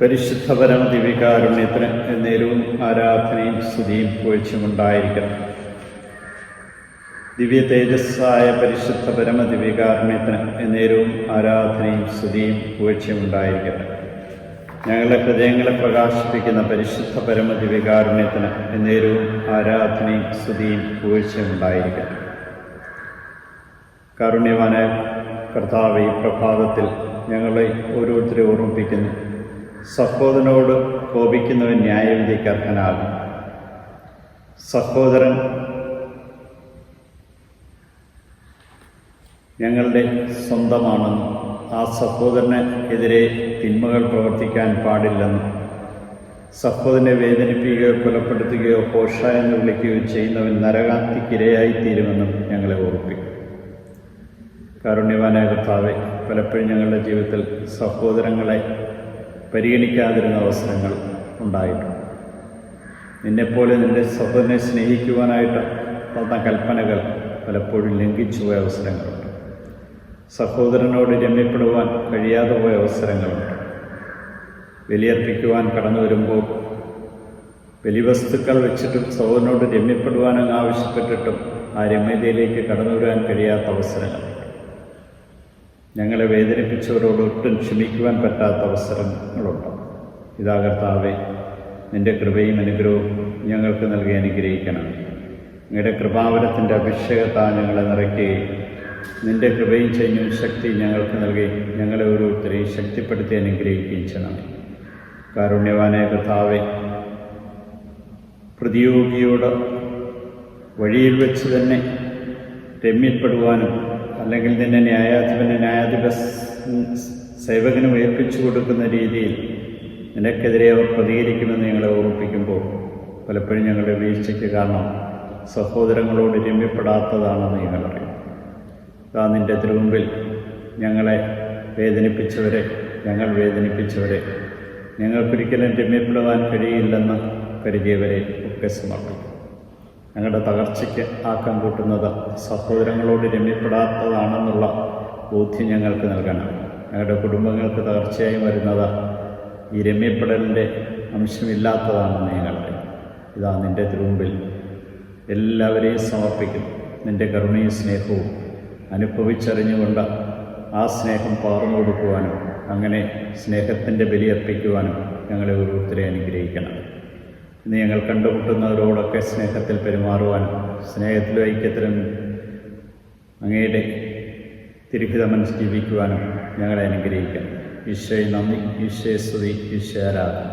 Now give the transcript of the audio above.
പരിശുദ്ധ പരമ ദിവ്യകാരുണ്യത്തിന് നേരവും ആരാധനയും സ്തുതിയും പുകഴ്ചയുമുണ്ടായിരിക്കണം ദിവ്യ തേജസ്സായ പരിശുദ്ധ പരമ ദിവ്യകാരുണ്യത്തിന് നേരവും ആരാധനയും സ്തുതിയും പുകഴ്ചയുമുണ്ടായിരിക്കട്ടെ ഞങ്ങളുടെ ഹൃദയങ്ങളെ പ്രകാശിപ്പിക്കുന്ന പരിശുദ്ധ പരമ ദിവ്യകാരുണ്യത്തിന് നേരവും ആരാധനയും സ്തുതിയും പുകഴ്ചയുമുണ്ടായിരിക്കട്ടെ കാരുണ്യവാനായ കർത്താവ് ഈ പ്രഭാതത്തിൽ ഞങ്ങളെ ഓരോരുത്തരെ ഓർമ്മിപ്പിക്കുന്നു. സഹോദരനോട് കോപിക്കുന്നവൻ ന്യായവിധിക്ക് അർഹനാകും സഹോദരൻ ഞങ്ങളുടെ സ്വന്തമാണെന്നും ആ സഹോദരന് എതിരെ തിന്മകൾ പ്രവർത്തിക്കാൻ പാടില്ലെന്നും സഹോദരനെ വേദനിപ്പിക്കുകയോ കൊലപ്പെടുത്തുകയോ പോഷ എന്ന് വിളിക്കുകയോ ചെയ്യുന്നവൻ നരകാന്തിക്കിരയായിത്തീരുമെന്നും ഞങ്ങളെ ഓർപ്പിക്കും. കാരുണ്യവാനായ കർത്താവെ പലപ്പോഴും ഞങ്ങളുടെ ജീവിതത്തിൽ സഹോദരങ്ങളെ പരിഗണിക്കാതിരുന്ന അവസരങ്ങൾ ഉണ്ടായിട്ടുണ്ട്. നിന്നെപ്പോലെ നിന്റെ സഹോദരനെ സ്നേഹിക്കുവാനായിട്ട് തന്ന കൽപ്പനകൾ പലപ്പോഴും ലംഘിച്ചു പോയ അവസരങ്ങളുണ്ട്. സഹോദരനോട് രമ്യപ്പെടുവാൻ കഴിയാതെ പോയ അവസരങ്ങളുണ്ട്. ബലിയർപ്പിക്കുവാൻ കടന്നു വരുമ്പോൾ ബലിവസ്തുക്കൾ വെച്ചിട്ടും സഹോദരനോട് രമ്യപ്പെടുവാനും ആവശ്യപ്പെട്ടിട്ടും ആ രമ്യതയിലേക്ക് കടന്നു വരാൻ കഴിയാത്ത അവസരങ്ങളുണ്ട് ഞങ്ങളെ വേദനിപ്പിച്ചവരോട് ഒട്ടും ക്ഷമിക്കുവാൻ പറ്റാത്ത അവസരങ്ങളുണ്ട്. ഇതാ കർത്താവെ നിന്റെ കൃപയും അനുഗ്രഹവും ഞങ്ങൾക്ക് നൽകി അനുഗ്രഹിക്കണം. നിങ്ങളുടെ കൃപാവരത്തിന്റെ അഭിഷേകത്താ ഞങ്ങളെ നിറയ്ക്കുകയും നിന്റെ കൃപയും ചെയ്യും ശക്തി ഞങ്ങൾക്ക് നൽകി ഞങ്ങളെ ഓരോരുത്തരെയും ശക്തിപ്പെടുത്തി അനുഗ്രഹിക്കുകയും ചെയ്യണം. കാരുണ്യവാനായ കർത്താവെ പ്രതിയോഗിയോട് വഴിയിൽ വെച്ച് തന്നെ രമ്യപ്പെടുവാനും അല്ലെങ്കിൽ നിന്നെ ന്യായാധിപന് ന്യായാധിപ സേവകനും ഏൽപ്പിച്ചു കൊടുക്കുന്ന രീതിയിൽ നിനക്കെതിരെ അവർ പ്രതികരിക്കുമെന്ന് ഞങ്ങളെ ഓർമ്മിപ്പിക്കുമ്പോൾ പലപ്പോഴും ഞങ്ങളുടെ വീഴ്ചയ്ക്ക് കാരണം സഹോദരങ്ങളോട് രമ്യപ്പെടാത്തതാണെന്ന് ഞങ്ങളറിയും ആ നിന്റെ തിരുമുമ്പിൽ ഞങ്ങളെ വേദനിപ്പിച്ചവരെ ഞങ്ങൾ വേദനിപ്പിച്ചവരെ ഞങ്ങൾക്കൊരിക്കലും രമ്യപ്പെടുവാൻ കഴിയില്ലെന്ന് കരുതിയവരെ ഒക്കെ സമർപ്പിക്കും. ഞങ്ങളുടെ തകർച്ചയ്ക്ക് ആക്കം കൂട്ടുന്നത് സഹോദരങ്ങളോട് രമ്യപ്പെടാത്തതാണെന്നുള്ള ബോധ്യം ഞങ്ങൾക്ക് നൽകണം ഞങ്ങളുടെ കുടുംബങ്ങൾക്ക് തകർച്ചയായി വരുന്നത് ഈ രമ്യപ്പെടലിന്റെ അംശമില്ലാത്തതാണെന്ന് ഞങ്ങളുടെ ഇതാ നിന്റെ തിരുമ്പിൽ എല്ലാവരെയും സമർപ്പിക്കുന്നു. നിന്റെ കരുണയും സ്നേഹവും അനുഭവിച്ചറിഞ്ഞുകൊണ്ട് ആ സ്നേഹം പകർന്നു കൊടുക്കുവാനും അങ്ങനെ സ്നേഹത്തിന്റെ ബലിയർപ്പിക്കുവാനും ഞങ്ങളെ ഓരോരുത്തരെ അനുഗ്രഹിക്കണം. ഇന്ന് ഞങ്ങൾ കണ്ടുമുട്ടുന്നവരോടൊക്കെ സ്നേഹത്തിൽ പെരുമാറുവാനും സ്നേഹത്തിലും ഐക്യത്തിലും അങ്ങയുടെ തിരുഹിതമനസ് ജീവിക്കുവാനും ഞങ്ങളെ അനുഗ്രഹിക്കാം ഈശോയെ നന്ദി. ഈശോയെ സ്തുതി. ഈശോ ആരാധന.